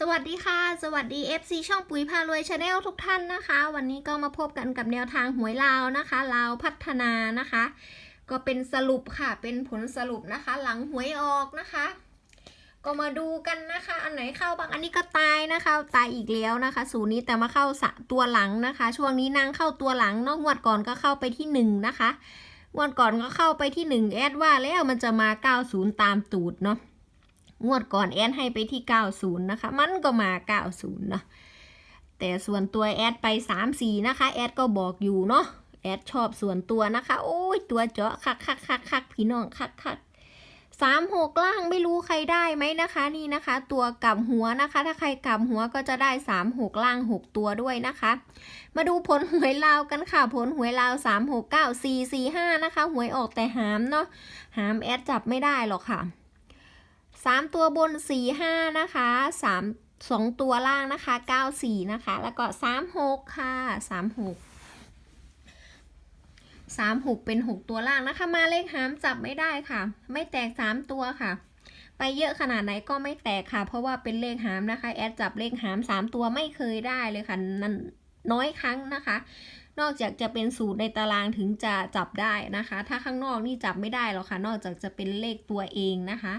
สวัสดีค่ะ สวัสดี FC ช่องปุ๋ยพารวยชาแนลทุกท่านนะคะ วันนี้ก็มาพบกันกับแนวทางหวยลาวนะคะลาวพัฒนานะคะ ก็เป็นสรุปค่ะ เป็นผลสรุปนะคะ หลังหวยออกนะคะ ก็มาดูกันนะคะ อันไหนเข้าบ้างอันนี้ก็ตายนะคะ ตายอีกแล้วนะคะ สูนี้แต่มาเข้าสะตัวหลังนะคะ ช่วงนี้นางเข้าตัวหลังนอกงวดก่อนก็เข้าไปที่หนึ่งนะคะงวดก่อนก็เข้าไปที่หนึ่งแอดว่าแล้วมันจะมา 90 ตามตูดเนาะ งวดก่อนแอดให้ไปที่ 90 นะคะ มันก็มา 90 เนาะแต่ส่วนตัวแอดไป 34 นะคะ แอดก็บอกอยู่เนาะแอดชอบส่วนตัวนะคะ โอ้ย ตัวเจาะคักคักคักคักพี่น้องคักคักสามหกล่างไม่รู้ใครได้ไหมนะคะ นี่นะคะ ตัวกลับหัวนะคะ ถ้าใครกลับหัวก็จะได้สามหกล่างหกตัวด้วยนะคะ มาดูผลหวยลาวกันค่ะ ผลหวยลาวสามหกเก้าสี่สี่ห้านะคะ หวยออกแต่หามเนาะหามแอดจับไม่ได้หรอกค่ะ สามตัวบนสี่ห้านะคะสามสองตัวล่างนะคะเก้าสี่นะคะ แล้วก็สามหกค่ะสามหกสามหกเป็นหกตัวล่างนะคะ มาเลขหามจับไม่ได้ค่ะ ไม่แตกสามตัวค่ะ ไปเยอะขนาดไหนก็ไม่แตกค่ะ เพราะว่าเป็นเลขหามนะคะ แอดจับเลขหามสามตัวไม่เคยได้เลยค่ะนั่นน้อยครั้งนะคะ นอกจากจะเป็นสูตรในตารางถึงจะจับได้นะคะ ถ้าข้างนอกนี่จับไม่ได้หรอกค่ะ นอกจากจะเป็นเลขตัวเองนะคะ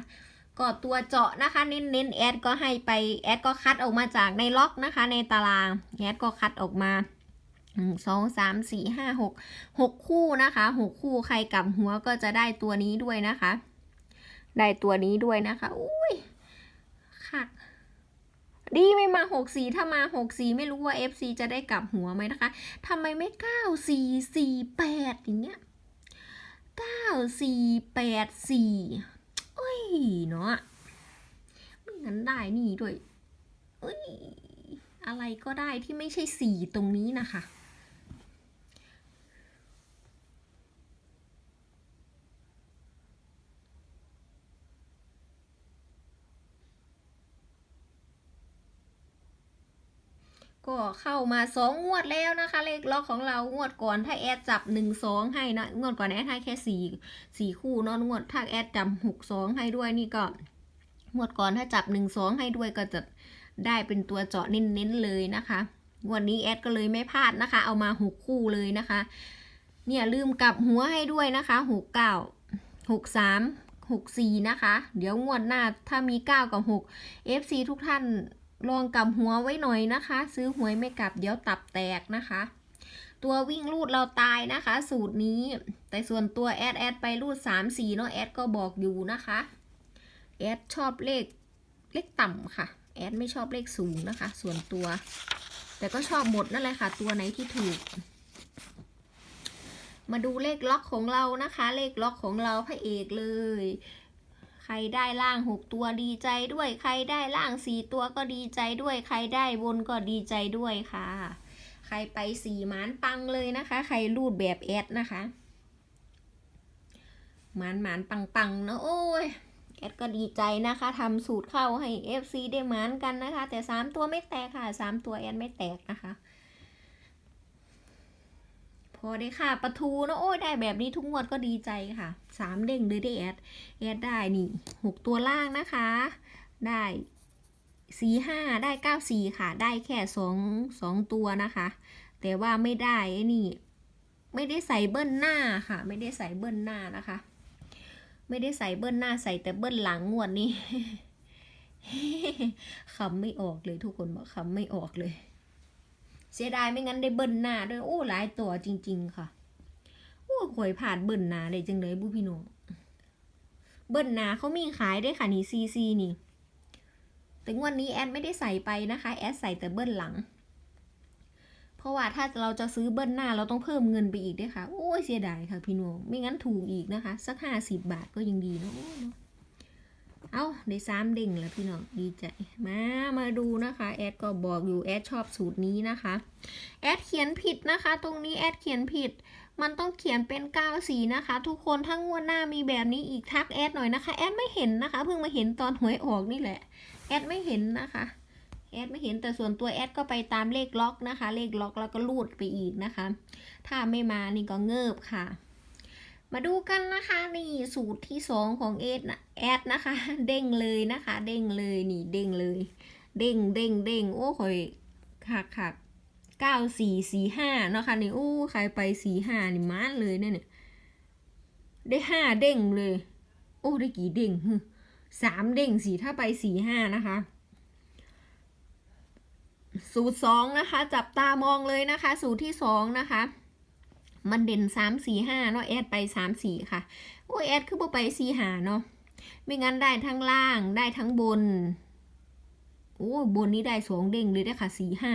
ก็ตัวเจาะนะคะเน้นเน้นแอดก็ให้ไปแอดก็คัดออกมาจากในล็อกนะคะ ในตารางแอดก็คัดออกมาหนึ่งสองสามสี่ห้าหกหกคู่นะคะหกคู่ใครกลับหัวก็จะได้ตัวนี้ด้วยนะคะ ได้ตัวนี้ด้วยนะคะอุ้ยคักดีไม่มาหกสี่ถ้ามาหกสี่ไม่รู้ว่า FC จะได้กลับหัวไหมนะคะทำไมไม่เก้าสี่สี่แปดอย่างเงี้ยเก้าสี่แปดสี่ สีเนาะไม่งั้นได้นี่ด้วยเอ้ยอะไรก็ได้ที่ไม่ใช่สีตรงนี้นะคะ ก็เข้ามาสองงวดแล้วนะคะ เลขล็อกของเรางวดก่อนถ้าแอดจับหนึ่งสองให้นะงวดก่อนแอดให้แค่สี่สี่คู่นอนงวดถ้าแอดจับหกสองให้ด้วยนี่ก็งวดก่อนถ้าจับหนึ่งสองให้ด้วยก็จะได้เป็นตัวเจาะเน้นๆเลยนะคะงวดนี้แอดก็เลยไม่พลาดนะคะ เอามาหกคู่เลยนะคะ เนี่ยลืมกลับหัวให้ด้วยนะคะหกเก้าหกสามหกสี่นะคะ เดี๋ยวงวดหน้าถ้ามีเก้ากับหก FC ทุกท่าน ลองกลับหัวไว้หน่อยนะคะ ซื้อหวยไม่กลับเดี๋ยวตับแตกนะคะ ตัววิ่งรูดเราตายนะคะ สูตรนี้ แต่ส่วนตัวแอดแอดไปรูด3 4เนาะแอดก็บอกอยู่นะคะแอดชอบเลขเลขต่ำค่ะ แอดไม่ชอบเลขสูงนะคะ ส่วนตัว แต่ก็ชอบหมดนั่นแหละค่ะ ตัวไหนที่ถูก มาดูเลขล็อกของเรานะคะ เลขล็อกของเราพระเอกเลย ใครได้ล่างหกตัวดีใจด้วย ใครได้ล่างสี่ตัวก็ดีใจด้วย ใครได้บนก็ดีใจด้วยค่ะ ใครไปสี่หมานปังเลยนะคะ ใครรูดแบบแอดนะคะหมานหมานปังปังนะโอ้ยแอดก็ดีใจนะคะทำสูตรเข้าให้ FC ได้หมานกันนะคะ แต่สามตัวไม่แตกค่ะสามตัวแอดไม่แตกนะคะ อได้ค่ะประทูเนะโอ้ยได้แบบนี้ทุกงวดก็ดีใจค่ะสามเด้งเลยได้แอดแอดได้นี่หกตัวล่างนะคะ ได้สี่ห้าได้เก้าสี่ค่ะ ได้แค่สองสองตัวนะคะ แต่ว่าไม่ได้ไอ้นี่ ไม่ได้ใส่เบิ้ลหน้าค่ะ ไม่ได้ใส่เบิ้ลหน้านะคะ ไม่ได้ใส่เบิ้ลหน้าใส่แต่เบิ้ลหลังงวดนี้คำไม่ออกเลยทุกคนบอกคำไม่ออกเลย เสียดายไม่งั้นได้เบิ้ลหน้าด้วยโอ้หลายตัวจริง ๆ ค่ะโอ้ข่อยผ่านเบิ้ลหน้าได้จังเลยบุพี่น้องเบิ้ลหนาเขามีขายได้ค่ะนี่ซีซีนี่แต่งวันนี้แอดไม่ได้ใส่ไปนะคะแอดใส่แต่เบิ้ลหลัง เพราะว่าถ้าเราจะซื้อเบิ้ลหน้าเราต้องเพิ่มเงินไปอีกด้วยค่ะ โอ้ยเสียดายค่ะพี่น้องไม่งั้นถูกอีกนะคะ สักห้าสิบบาทก็ยังดีเนอะ เอะเอาได้สามเด้งแล้วพี่น้องดีใจ มา มาดูนะคะ แอดก็บอกอยู่แอดชอบสูตรนี้นะคะ แอดเขียนผิดนะคะ ตรงนี้แอดเขียนผิด มันต้องเขียนเป็น9สีนะคะ ทุกคนถ้างวดหน้ามีแบบนี้อีกทักแอดหน่อยนะคะ แอดไม่เห็นนะคะ เพิ่งมาเห็นตอนหวยออกนี่แหละ แอดไม่เห็นนะคะแอดไม่เห็นแต่ส่วนตัวแอดก็ไปตามเลขล็อกนะคะ เลขล็อกแล้วก็ลูดไปอีกนะคะ ถ้าไม่มานี่ก็เงิบค่ะ มาดูกันนะคะนี่สูตรที่สองของเอดนะแอดนะคะ เด้งเลยนะคะ เด้งเลยนี่เด้งเลย เด้งเด้งเด้งโอ้ข่อยคักคักเก้าสี่สี่ห้านะคะนี่โอ้ใครไปสี่ห้านี่มานเลยเนี่ยเนี่ยได้ห้าเด้งเลย โอ้ได้กี่เด้งสามเด้งสี่ถ้าไปสี่ห้านะคะสูตรสองนะคะ จับตามองเลยนะคะ สูตรที่สองนะคะ มันเด่นสามสี่ห้าเนาะแอดไปสามสี่ค่ะโอ้ยแอดคือบ่ไปสี่หาเนาะไม่งั้นได้ทั้งล่างได้ทั้งบนโอ้บนนี้ได้สองเด้งเลยได้ค่ะสี่ห้า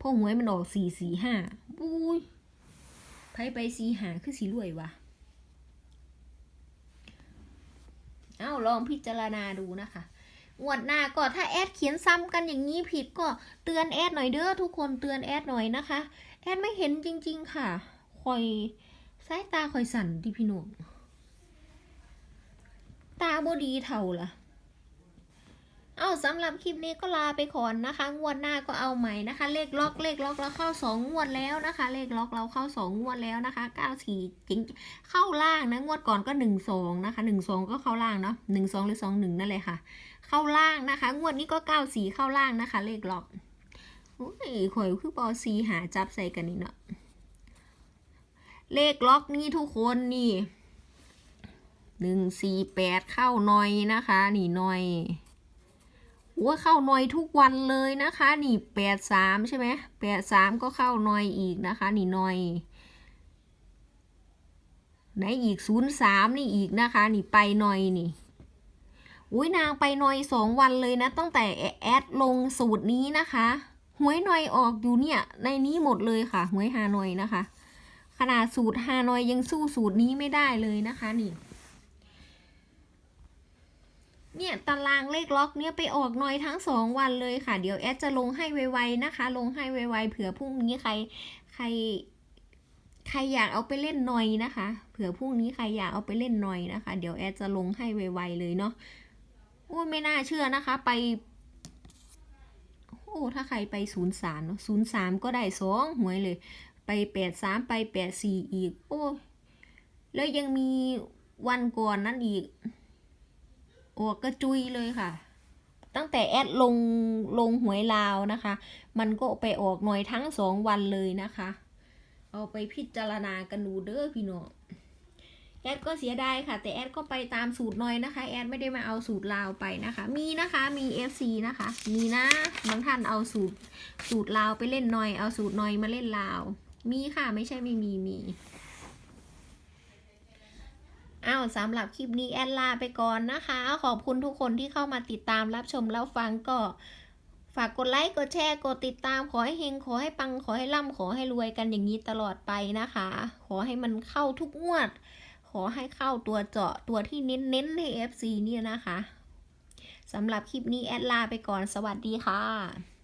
พราะหวยมันออกสี่สี่ห้าปุ้ยไพ่ไปสี่หาคือสีรวยวะเอ้าลองพิจารณาดูนะคะงวดหน้าก็ถ้าแอดเขียนซ้ำกันอย่างนี้ผิดก็เตือนแอดหน่อยเด้อทุกคนเตือนแอดหน่อยนะคะ แอดไม่เห็นจริง ๆ ค่ะ อยสายตาคอยสั่นดิพี่หนุ่มตาบดีเท่าล่ะ เอาสำหรับคลิปนี้ก็ลาไปก่อนนะคะ งวดหน้าก็เอาใหม่นะคะ เลขล็อกเลขล็อกเราเข้าสองงวดแล้วนะคะ เลขล็อกเราเข้าสองงวดแล้วนะคะเก้าสี่จริงเข้าล่างนะงวดก่อนก็หนึ่งสองนะคะหนึ่งสองก็เข้าล่างเนาะหนึ่งสองหรือสองหนึ่งนั่นเลยค่ะ เข้าล่างนะคะ งวดนี้ก็เก้าสี่เข้าล่างนะคะ เลขล็อกโอ้ยข่อยคือปอซีหาจับใส่กันนี่เนาะ เลขล็อกนี่ทุกคนนี่หนึ่งสี่แปดเข้าหน่อยนะคะ นี่หน่อยว่าเข้าหน่อยทุกวันเลยนะคะ นี่แปดสามใช่ไหมแปดสามก็เข้าหน่อยอีกนะคะ นี่หน่อยไหนอีกศูนย์สามนี่อีกนะคะ นี่ไปหน่อยนี่อุ้ยนางไปหน่อยสองวันเลยนะตั้งแต่แอดลงสูตรนี้นะคะหวยหน่อยออกอยู่เนี่ยในนี้หมดเลยค่ะหวยฮานอยนะคะ ขนาดสูตรฮานอยยังสู้สูตรนี้ไม่ได้เลยนะคะนี่ เนี่ยตารางเลขล็อกเนี่ยไปออกหนอยทั้งสองวันเลยค่ะ เดี๋ยวแอดจะลงให้ไวๆนะคะ ลงให้ไวๆเผื่อพรุ่งนี้ใครใคร ใครอยากเอาไปเล่นหน่อยนะคะ เผื่อพรุ่งนี้ใครอยากเอาไปเล่นหน่อยนะคะ เดี๋ยวแอดจะลงให้ไวๆเลยเนาะโอ้ไม่น่าเชื่อนะคะ ไปโอ้ถ้าใครไปศูนย์สามเนาะศูนย์สามก็ได้สองหวยเลย ไปแปดสามไปแปดสี่อีก โอ้แล้วยังมีวันก่อนนั้นอีก โอ้กระจุยเลยค่ะ ตั้งแต่แอดลงลงหวยลาวนะคะ มันก็ไปออกหน่อยทั้งสองวันเลยนะคะ เอาไปพิจารณากันดูเด้อพี่น้องแอดก็เสียดายค่ะ แต่แอดก็ไปตามสูตรหน่อยนะคะ แอดไม่ได้มาเอาสูตรลาวไปนะคะ มีนะคะมี FC นะคะ มีนะบางท่านเอาสูตรสูตรลาวไปเล่นหน่อย เอาสูตรหน่อยมาเล่นลาว มีค่ะไม่ใช่ไม่มีมีอ้าวสำหรับคลิปนี้แอดลาไปก่อนนะคะ ขอบคุณทุกคนที่เข้ามาติดตามรับชมแล้วฟังก็ฝากกดไลค์กดแชร์กดติดตามขอให้เฮงขอให้ปังขอให้ร่ำขอให้รวยกันอย่างนี้ตลอดไปนะคะ ขอให้มันเข้าทุกงวด ขอให้เข้าตัวเจาะตัวที่เน้นๆให้ FC เนี่ยนะคะสำหรับคลิปนี้แอดลาไปก่อนสวัสดีค่ะ